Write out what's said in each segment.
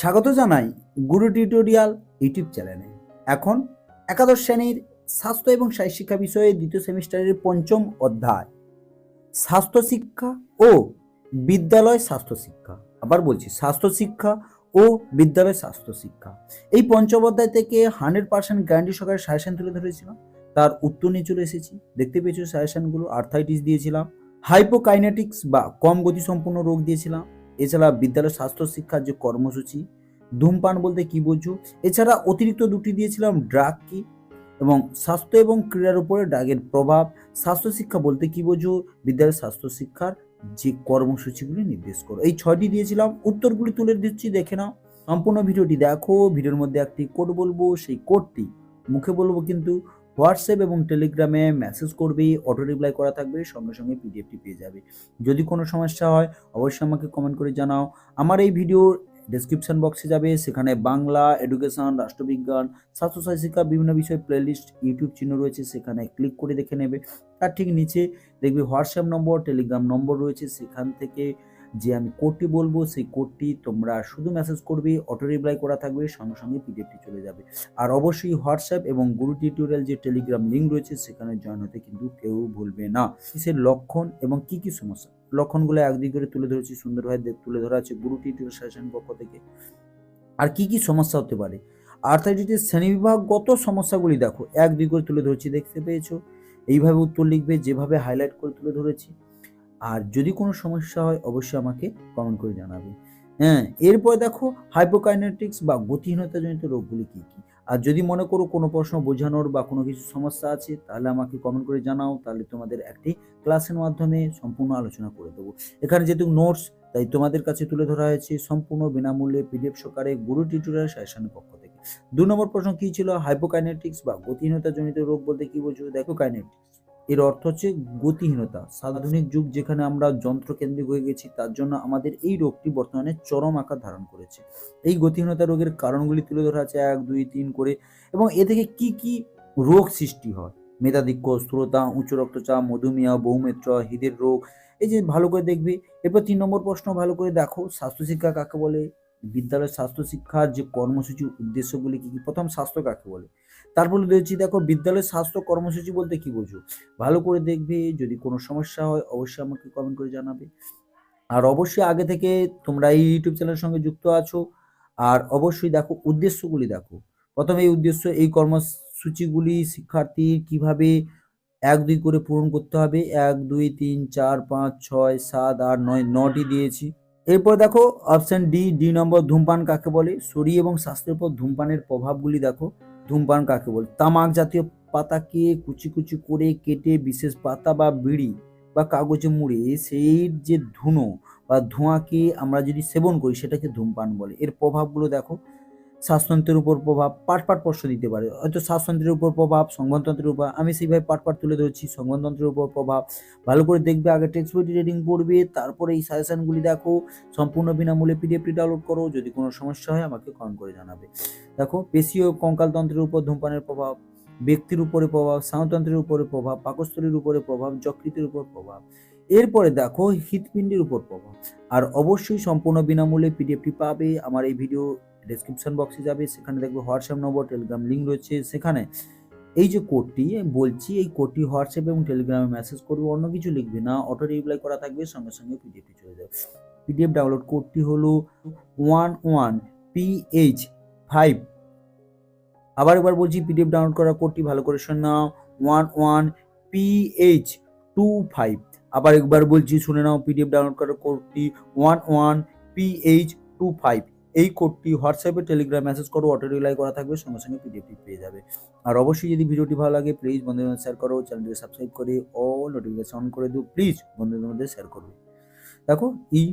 স্বাগত জানাই গুরু tutorial YouTube চ্যানেলে। এখন একাদশ শ্রেণির স্বাস্থ্য এবং শারীর শিক্ষা বিষয়ে দ্বিতীয় সেমিস্টারের পঞ্চম অধ্যায় স্বাস্থ্য শিক্ষা ও বিদ্যালয় স্বাস্থ্য শিক্ষা আবার বলছি স্বাস্থ্য শিক্ষা ও বিদ্যালয় স্বাস্থ্য শিক্ষা এই পঞ্চম অধ্যায় থেকে হান্ড্রেড পার্সেন্ট গ্যারান্টি সহকারে সাজেশন তুলে ধরেছিলাম। তার উত্তর নিয়ে চলে এসেছি। দেখতে পেয়েছ সাজেশনগুলো আর্থাইটিস দিয়েছিলাম হাইপোকাইনেটিক্স বা কম গতিসম্পন্ন রোগ দিয়েছিলাম। এছাড়া বিদ্যালয় স্বাস্থ্য শিক্ষার যে কর্মসূচি, ধূমপান বলতে কি বোঝো এছাড়া অতিরিক্ত দুটি দিয়েছিলাম ড্রাগ কি এবং স্বাস্থ্য এবং ক্রীড়ার উপরে ড্রাগের প্রভাব। স্বাস্থ্য শিক্ষা বলতে কি বোঝো বিদ্যালয় স্বাস্থ্য শিক্ষার যে কর্মসূচিগুলি নির্দেশ করো। এই ছয়টি দিয়েছিলাম, উত্তরগুলি তুলে দিচ্ছি, দেখে নাও। সম্পূর্ণ ভিডিওটি দেখো, ভিডিওর মধ্যে একটি কোড বলব, সেই কোডটি মুখে বলব কিন্তু হোয়াটসঅ্যাপ এবং টেলিগ্রামে মেসেজ করবে, অটো রিপ্লাই করা থাকবে, সঙ্গে সঙ্গে পিডিএফটি পেয়ে যাবে। যদি কোনো সমস্যা হয়, অবশ্যই আমাকে কমেন্ট করে জানাও। আমার এই ভিডিওর ডেসক্রিপশন বক্সে যাবে, সেখানে বাংলা এডুকেশন রাষ্ট্রবিজ্ঞান স্বাস্থ্য শিক্ষা বিভিন্ন বিষয় প্লেলিস্ট ইউটিউব চিহ্ন রয়েছে, সেখানে ক্লিক করে দেখে নেবে। তার ঠিক নিচে দেখবে হোয়াটসঅ্যাপ নম্বর, টেলিগ্রাম নম্বর রয়েছে, সেখান থেকে যে আমি কোডটি বলব, সেই কোডটি তোমরা শুধু মেসেজ করবে অটো রিপ্লাই করা থাকবে, সঙ্গে সঙ্গে পিডিএফটি চলে যাবে। আর অবশ্যই হোয়াটসঅ্যাপ এবং গুরু টিউটোরিয়াল যে টেলিগ্রাম লিঙ্ক রয়েছে, সেখানে জয়েন হতে কিন্তু কেউ ভুলবে না। কিসের লক্ষণ এবং কি কি সমস্যা? লক্ষণগুলো একদিক করে তুলে ধরেছি সুন্দরভাবে তুলে ধরা আছে গুরু টিউটোরিয়াল সেশন পক্ষ থেকে। আর কি কি সমস্যা হতে পারে? আর্থাইটিসের শ্রেণীবিভাগগত সমস্যাগুলি দেখো এক দুই করে তুলে ধরেছি, দেখতে পেয়েছ? এইভাবে উত্তর লিখবে, যেভাবে হাইলাইট করে তুলে ধরেছি। আর যদি কোনো সমস্যা হয়, অবশ্যই আমাকে কমেন্ট করে জানাবে। হ্যাঁ এরপর দেখো হাইপোকাইনেটিক্স বা গতিহীনতাজনিত রোগগুলি কী কী? আর যদি মনে করো কোনো প্রশ্ন বোঝানোর বা কোনো কিছু সমস্যা আছে, তাহলে আমাকে কমেন্ট করে জানাও, তাহলে তোমাদের একটি ক্লাসের মাধ্যমে সম্পূর্ণ আলোচনা করে দেবো। এখানে যেহেতু নোটস তাই তোমাদের কাছে তুলে ধরা হয়েছে সম্পূর্ণ বিনামূল্যে পিডিএফ সহকারে গুরু টিউটোরিয়াল সেশনের পক্ষ থেকে। দু নম্বর প্রশ্ন কি ছিল? হাইপোকাইনেটিক্স বা গতিহীনতাজনিত রোগ বলতে কি বোঝো দেখো কাইনেটিক্স এর অর্থ হচ্ছে গতিহীনতা। আধুনিক যুগ যেখানে আমরা যন্ত্রকেন্দ্রিক হয়ে গেছি, তার জন্য আমাদের এই রোগটি বর্তমানে চরম আকার ধারণ করেছে। এই গতিহীনতা রোগের কারণগুলি তুলে ধরা আছে এক, দুই, তিন করে এবং এ থেকে কি কি রোগ সৃষ্টি হয়? মেধাধিক্য স্থূলতা, উচ্চ রক্তচাপ, মধুমেহ, বহুমেত্র, হৃদের রোগ, এই যে ভালো করে দেখবে। এরপর তিন নম্বর প্রশ্ন ভালো করে দেখো স্বাস্থ্য শিক্ষা কাকে বলে? বিদ্যালয় স্বাস্থ্য শিক্ষার যে কর্মসূচি উদ্দেশ্যগুলি কি কি? প্রথম স্বাস্থ্য কাকে বলে? তারপরে দিয়েছি দেখো বিদ্যালয় স্বাস্থ্য কর্মসূচি বলতে কি বোঝো? ভালো করে দেখবে, যদি কোনো সমস্যা হয় অবশ্যই আমাকে কমেন্ট করে জানাবে। আর অবশ্যই আগে থেকে তোমরা এই ইউটিউব চ্যানেলের সঙ্গে যুক্ত আছো। আর অবশ্যই দেখো উদ্দেশ্যগুলি দেখো। প্রথমে এই উদ্দেশ্য, এই কর্মসূচিগুলি শিক্ষার্থী কীভাবে এক, দুই করে পূরণ করতে হবে? এক, দুই, তিন, চার, পাঁচ, ছয়, সাত, আট, নয়, নটি দিয়েছি। এরপর দেখো অপশন ডি ডি নম্বর ধূমপান কাকে বলে? শরীর এবং স্বাস্থ্যের উপর ধূমপানের প্রভাবগুলি দেখো। ধূমপান কাকে বলে? তামাক জাতীয় পাতাকে কুচি কুচি করে কেটে বিশেষ পাতা বা বিড়ি বা কাগজে মুড়ে সেই যে ধুনো বা ধোঁয়াকে আমরা যদি সেবন করি সেটাকে ধূমপান বলে। এর প্রভাবগুলো দেখো। শ্বাসতন্ত্রের উপর প্রভাব পাট পাট স্পর্শ দিতে পারে। হয়তো শ্বাসতন্ত্রের উপর প্রভাব সংবহনতন্ত্রের উপর, আমি সেইভাবে পাট পাট তুলে ধরছি সংবহনতন্ত্রের উপর প্রভাব। ভালো করে দেখবে, আগে টেক্সট বইটি রিডিং পড়বে, তারপরে এই সাজেশনগুলি দেখো, সম্পূর্ণ বিনামূল্যে পিডিএফটি ডাউনলোড করো, যদি কোনো সমস্যা হয় আমাকে কমেন্ট করে জানাবে। দেখো, পেশীয় কঙ্কালতন্ত্রের উপর ধূমপানের প্রভাব, ব্যক্তির উপরে প্রভাব স্নায়ুতন্ত্রের উপরে প্রভাব, পাকস্থলীর উপরে প্রভাব, যকৃতের উপর প্রভাব। এরপরে দেখো, হৃৎপিণ্ডের উপর প্রভাব। আর অবশ্যই সম্পূর্ণ বিনামূল্যে পিডিএফটি পাবে, আমার এই ভিডিও ডেসক্রিপশন বক্সে যাবে, সেখানে দেখবে হোয়াটসঅ্যাপ নম্বর টেলিগ্রাম লিঙ্ক রয়েছে। সেখানে এই যে কোডটি বলছি এই কোডটি হোয়াটসঅ্যাপ এবং টেলিগ্রামে মেসেজ করবে, অন্য কিছু লিখবে না। অটো রিপ্লাই করা থাকবে, সঙ্গে সঙ্গে পিডিএফটি চলে যাবে। পিডিএফ ডাউনলোড কোডটি হলো ওয়ান ওয়ান পিএইচ ফাইভ আবার একবার বলছি পিডিএফ ডাউনলোড করার কোডটি ভালো করে শোন নাও one one PH two five আবার একবার বলছি শুনে নাও পিডিএফ ডাউনলোড করার কোডটি one one PH two five এই কোডটি হোয়াটসঅ্যাপে, টেলিগ্রাম মেসেজ করো অটো রিলাই করা থাকবে, সঙ্গে সঙ্গে পিডিএফটি পেয়ে যাবে। আর অবশ্যই যদি ভিডিওটি ভালো লাগে প্লিজ বন্ধুদের শেয়ার করো চ্যানেলটিকে সাবস্ক্রাইব করে অল নোটিফিকেশন অন করে দিও। প্লিজ বন্ধুদের মধ্যে শেয়ার করবে দেখো, এই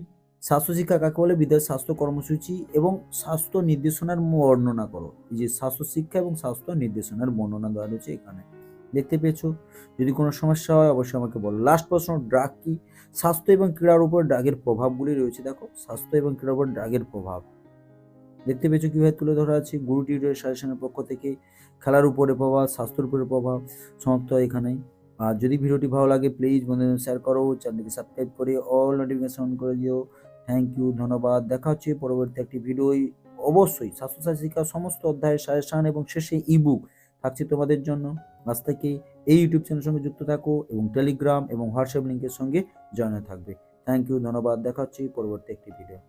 স্বাস্থ্য শিক্ষা কাকে বলে? বিদ্যালয় স্বাস্থ্য কর্মসূচি এবং স্বাস্থ্য নির্দেশনার বর্ণনা করো। এই যে স্বাস্থ্য শিক্ষা এবং স্বাস্থ্য নির্দেশনার বর্ণনা দেওয়া রয়েছে এখানে। দেখতে পেয়েছ? যদি কোনো সমস্যা হয়, অবশ্যই আমাকে বলো। লাস্ট প্রশ্ন ড্রাগ কি? স্বাস্থ্য এবং ক্রীড়ার উপর ড্রাগের প্রভাবগুলি রয়েছে। দেখো, স্বাস্থ্য এবং ক্রীড়ার উপর ড্রাগের প্রভাব। দেখতে পেয়েছ কীভাবে তুলে ধরা আছে গুরু টিউটোরিয়াল সাজেশনের পক্ষ থেকে খেলার উপরে প্রভাব, স্বাস্থ্যের উপরে প্রভাব সমাপ্ত হয় এখানে আর যদি ভিডিওটি ভালো লাগে প্লিজ বন্ধুদের শেয়ার করো চ্যানেলটিকে সাবস্ক্রাইব করে অল নোটিফিকেশন অন করে দিও। থ্যাংক ইউ ধন্যবাদ। দেখা হচ্ছে পরবর্তী একটি ভিডিও অবশ্যই স্বাস্থ্যসাথী শিক্ষার সমস্ত অধ্যায়ের সাজেশন এবং শেষে ইবুক থাকছে তোমাদের জন্য। আজ থেকে এই ইউটিউব চ্যানেলের সঙ্গে যুক্ত থাকো এবং টেলিগ্রাম এবং হোয়াটসঅ্যাপ লিঙ্কের সঙ্গে জয়েন থাকবে। থ্যাংক ইউ ধন্যবাদ। দেখা হচ্ছে পরবর্তী একটি ভিডিও